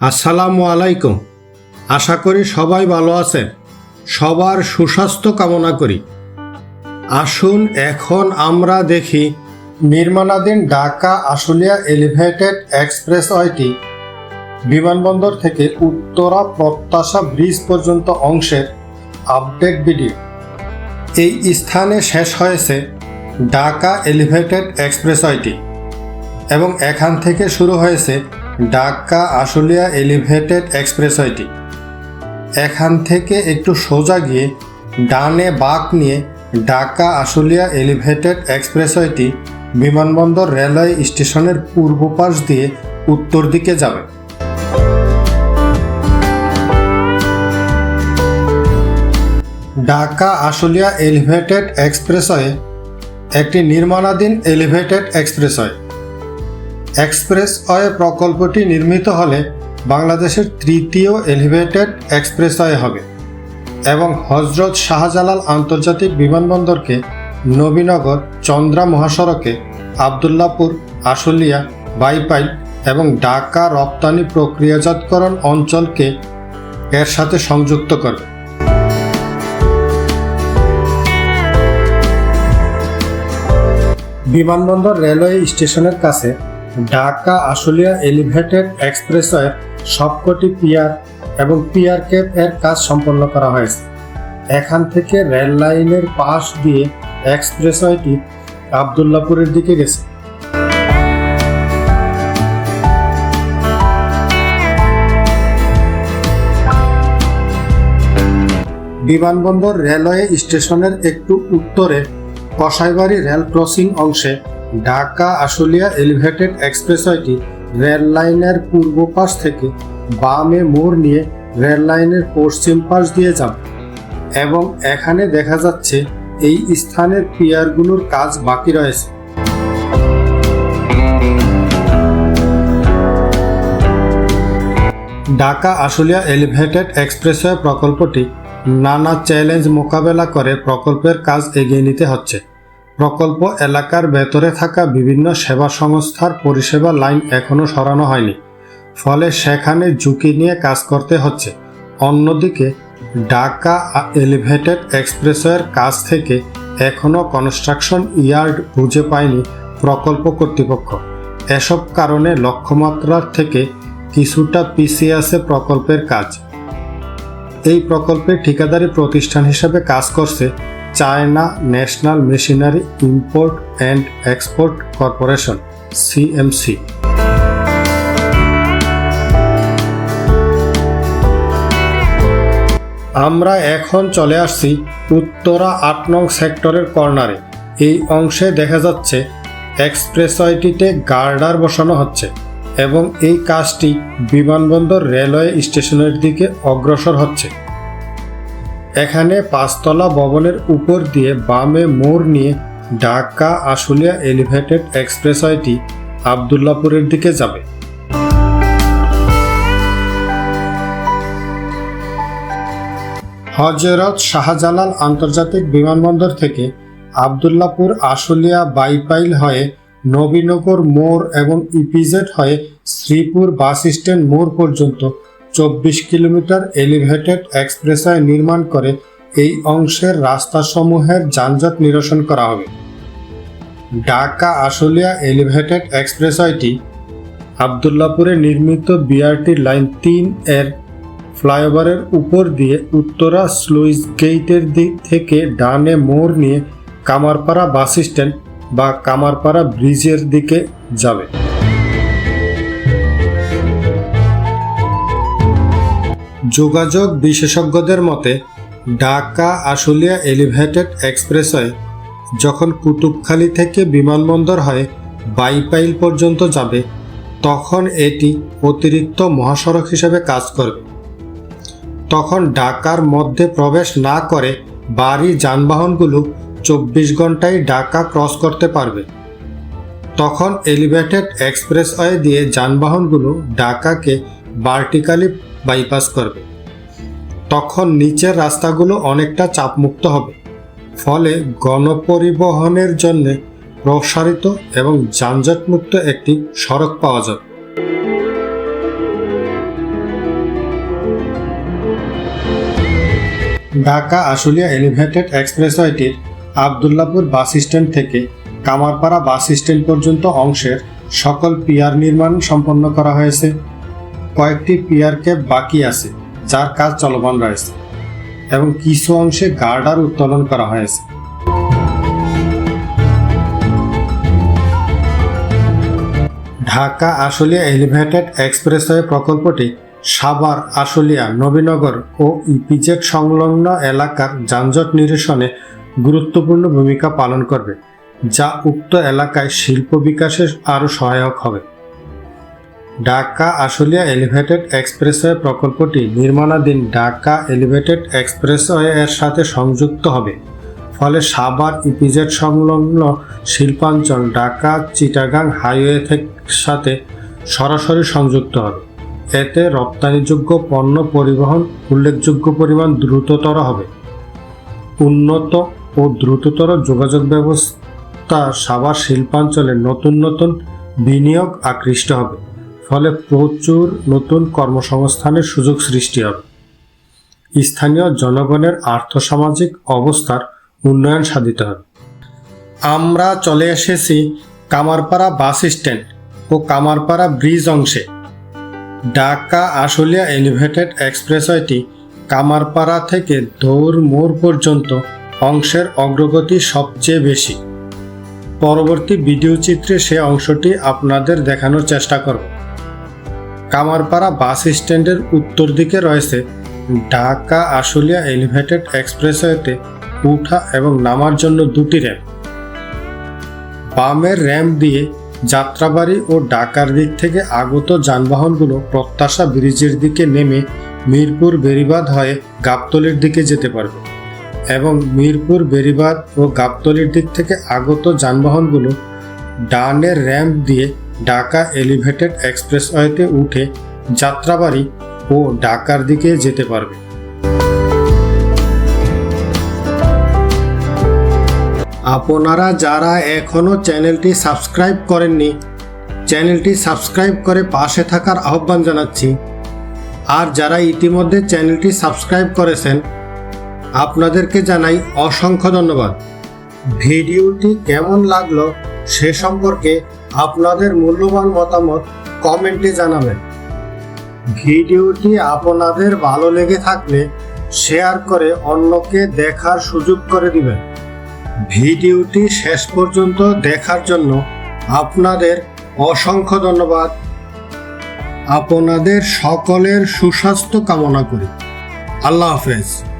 আসসালামু আলাইকুম। আশা করি সবাই ভালো আছেন। সবার সুস্বাস্থ্য কামনা করি। আসুন এখন আমরা দেখি নির্মাণাধীন ঢাকা আশুলিয়া এলিভেটেড এক্সপ্রেস এক্সপ্রেসওয়েটি বিমানবন্দর থেকে উত্তরা প্রত্যাশা ব্রিজ পর্যন্ত অংশের আপডেট ভিডিও। এই স্থানে শেষ হয়েছে ঢাকা এলিভেটেড এক্সপ্রেস এক্সপ্রেসওয়েটি এবং এখান থেকে শুরু হয়েছে ঢাকা আশুলিয়া এলিভেটেড এক্সপ্রেসওয়েটি। এখান থেকে একটু সোজা গিয়ে ডানে বাঁক নিয়ে ঢাকা আশুলিয়া এলিভেটেড এক্সপ্রেসওয়েটি বিমানবন্দর রেলওয়ে স্টেশনের পূর্ব পাশ দিয়ে উত্তর দিকে যাবে। ঢাকা আশুলিয়া এলিভেটেড এক্সপ্রেসওয়ে একটি নির্মাণাধীন এলিভেটেড এক্সপ্রেসওয়ে। এক্সপ্রেসওয়ে প্রকল্পটি নির্মিত হলে বাংলাদেশের তৃতীয় এলিভেটেড এক্সপ্রেসওয়ে হবে এবং হজরত শাহজালাল আন্তর্জাতিক বিমানবন্দরকে নবীনগর চন্দ্রা মহাসড়কে আবদুল্লাপুর, আশুলিয়া, বাইপাইল এবং ঢাকা রপ্তানি প্রক্রিয়াজাতকরণ অঞ্চলকে এর সাথে সংযুক্ত করবে। বিমানবন্দর রেলওয়ে স্টেশনের কাছে ঢাকা, আশুলিয়া এলিভেটেড এক্সপ্রেসওয়ের সবকটি পিয়ার এবং পিয়ার ক্যাপ এর কাজ সম্পন্ন করা হয়েছে। এখান থেকে রেল লাইনের পাশ দিয়ে এক্সপ্রেসওয়েটি আবদুল্লাপুরের দিকে গেছে। বিমানবন্দর রেলওয়ে স্টেশনের একটু উত্তরে কসাইবাড়ি রেল ক্রসিং অংশে ঢাকা আশুলিয়া এলিভেটেড এক্সপ্রেসওয়েটি রেল লাইনের পূর্ব পাশ থেকে বামে মোড় নিয়ে রেল লাইনের পশ্চিম পাশ দিয়ে যাবে এবং এখানে দেখা যাচ্ছে এই স্থানের পিয়ারগুলোর কাজ বাকি রয়েছে। ঢাকা আশুলিয়া এলিভেটেড এক্সপ্রেসওয়ে প্রকল্পটি নানা চ্যালেঞ্জ মোকাবেলা করে প্রকল্পের কাজ এগিয়ে নিতে হচ্ছে। প্রকল্প এলাকার ভেতরে থাকা বিভিন্ন সেবা সংস্থার পরিষেবা লাইন এখনও সরানো হয়নি। ফলে সেখানে ঝুঁকি নিয়ে কাজ করতে হচ্ছে। অন্যদিকে, ঢাকা এলিভেটেড এক্সপ্রেসওয়ের কাজ থেকে এখনও কনস্ট্রাকশন ইয়ার্ড বুঝে পায়নি প্রকল্প কর্তৃপক্ষ। এসব কারণে লক্ষ্যমাত্রার থেকে কিছুটা পিছিয়ে আছে প্রকল্পের কাজ। এই প্রকল্পে ঠিকাদারি প্রতিষ্ঠান হিসেবে কাজ করছে China National Machinery Import and Export Corporation, CMC. আমরা এখন চলে আসছি উত্তরা আট নং সেক্টরের কর্নারে। এই অংশে দেখা যাচ্ছে এক্সপ্রেসওয়েটিতে গার্ডার বসানো হচ্ছে এবং এই কাজটি বিমানবন্দর রেলওয়ে স্টেশনের দিকে অগ্রসর হচ্ছে। এখানে পাঁচতলা ভবনের উপর দিয়ে বামে মোড় নিয়ে ঢাকা আশুলিয়া এলিভেটেড এক্সপ্রেসওয়েটি আবদুল্লাপুরের দিকে যাবে। হজরত শাহজালাল আন্তর্জাতিক বিমানবন্দর থেকে আবদুল্লাপুর আশুলিয়া বাইপাইল হয়ে নবীনগর মোড় এবং ইপিজেড হয়ে শ্রীপুর বাস স্ট্যান্ড মোড় পর্যন্ত চব্বিশ কিলোমিটার এলিভেটেড এক্সপ্রেসওয়ে নির্মাণ করে এই অংশের রাস্তাসমূহের যানজট নিরসন করা হবে। ঢাকা আশুলিয়া এলিভেটেড এক্সপ্রেসওয়েটি আবদুল্লাপুরে নির্মিত বিআরটি লাইন তিন এর ফ্লাইওভারের উপর দিয়ে উত্তরা স্লুইস গেইটের দিক থেকে ডানে মোড় নিয়ে কামারপাড়া বাস স্ট্যান্ড বা কামারপাড়া ব্রিজের দিকে যাবে। যোগাযোগ বিশেষজ্ঞদের মতে, ঢাকা আশুলিয়া এলিভেটেড এক্সপ্রেসওয়ে যখন কুতুবখালী থেকে বিমানবন্দর হয়ে, বাইপাইল পর্যন্ত যাবে, তখন এটি অতিরিক্ত মহাসড়ক হিসেবে কাজ করবে। তখন ঢাকার মধ্যে প্রবেশ না করে বাড়ি যানবাহনগুলো চব্বিশ ঘন্টায় ঢাকা ক্রস করতে পারবে। তখন এলিভেটেড এক্সপ্রেসওয়ে দিয়ে যানবাহনগুলো ঢাকাকে ভার্টিক্যালি বাইপাস করবে। তখন নিচের রাস্তাগুলো অনেকটা চাপমুক্ত হবে। ফলে গণপরিবহনের জন্য প্রসারিত এবং যানজটমুক্ত একটি সড়ক পাওয়া যাবে। ঢাকা আশুলিয়া এলিভেটেড এক্সপ্রেসওয়েটির আবদুল্লাপুর বাস স্ট্যান্ড থেকে কামারপাড়া বাস স্ট্যান্ড পর্যন্ত অংশের সকল পিয়ার নির্মাণ সম্পন্ন করা হয়েছে। কয়েকটি পিয়ার ক্যাপ বাকি আছে, যার কাজ চলমান রয়েছে এবং কিছু অংশে গার্ডার উত্তোলন করা হয়েছে। ঢাকা আশুলিয়া এলিভেটেড এক্সপ্রেসওয়ে প্রকল্পটি সাভার, আশুলিয়া, নবীনগর ও ইপিজেড সংলগ্ন এলাকার যানজট নিরসনে গুরুত্বপূর্ণ ভূমিকা পালন করবে, যা উক্ত এলাকায় শিল্প বিকাশে আরও সহায়ক হবে। ঢাকা আশুলিয়া এলিভেটেড এক্সপ্রেসওয়ে প্রকল্পটি নির্মাণাধীন ঢাকা এলিভেটেড এক্সপ্রেসওয়ে এর সাথে সংযুক্ত হবে। ফলে সাভার ইপিজেড সংলগ্ন শিল্পাঞ্চল ঢাকা, চিটাগাং হাইওয়ে সাথে সরাসরি সংযুক্ত হবে। এতে রপ্তানিযোগ্য পণ্য পরিবহন উল্লেখযোগ্য পরিমাণ দ্রুততর হবে। উন্নত ও দ্রুততর যোগাযোগ ব্যবস্থা সাভার শিল্পাঞ্চলে নতুন নতুন বিনিয়োগ আকৃষ্ট হবে। ফলে প্রচুর নতুন কর্মসংস্থানের সুযোগ সৃষ্টি হবে। স্থানীয় জনগণের আর্থসামাজিক অবস্থার উন্নয়ন সাধিত হবে। আমরা চলে এসেছি কামারপাড়া বাস স্ট্যান্ড ও কামারপাড়া ব্রিজ অংশে। ঢাকা আশুলিয়া এলিভেটেড এক্সপ্রেসওয়েটি কামারপাড়া থেকে দৌড় মোড় পর্যন্ত অংশের অগ্রগতি সবচেয়ে বেশি। পরবর্তী ভিডিও চিত্রে সে অংশটি আপনাদের দেখানোর চেষ্টা করব। কামারপাড়া বাস স্ট্যান্ডের উত্তর দিকে রয়েছে ঢাকা আশুলিয়া এলিভেটেড এক্সপ্রেসওয়েতে উঠা এবং নামার জন্য দুটি র্যাম্প বামের র্যাম্প দিয়ে যাত্রাবাড়ি ও ঢাকার দিক থেকে আগত যানবাহনগুলো প্রত্যাশা ব্রিজের দিকে নেমে মিরপুর বেরিবাদ হয়ে গাবতলির দিকে যেতে পারবে এবং মিরপুর বেরিবাদ ও গাবতলির দিক থেকে আগত যানবাহনগুলো ডানের র্যাম্প দিয়ে ঢাকা এলিভেটেড এক্সপ্রেসওয়েতে উঠে যাত্রাবাড়ি ও ঢাকার দিকে যেতে পারবে। আপনারা যারা এখনও চ্যানেলটি সাবস্ক্রাইব করেননি, চ্যানেলটি সাবস্ক্রাইব করে পাশে থাকার আহ্বান জানাচ্ছি। আর যারা ইতিমধ্যে চ্যানেলটি সাবস্ক্রাইব করেছেন, আপনাদেরকে জানাই অসংখ্য ধন্যবাদ। ভিডিওটি কেমন লাগল সে সম্পর্কে আপনাদের মূল্যবান মতামত কমেন্টে জানাবেন। ভিডিওটি আপনাদের ভালো লেগে থাকলে শেয়ার করে অন্যকে দেখার সুযোগ করে দিবেন। ভিডিওটি শেষ পর্যন্ত দেখার জন্য আপনাদের অসংখ্য ধন্যবাদ। আপনাদের সকলের সুস্বাস্থ্য কামনা করি। আল্লাহ হাফেজ।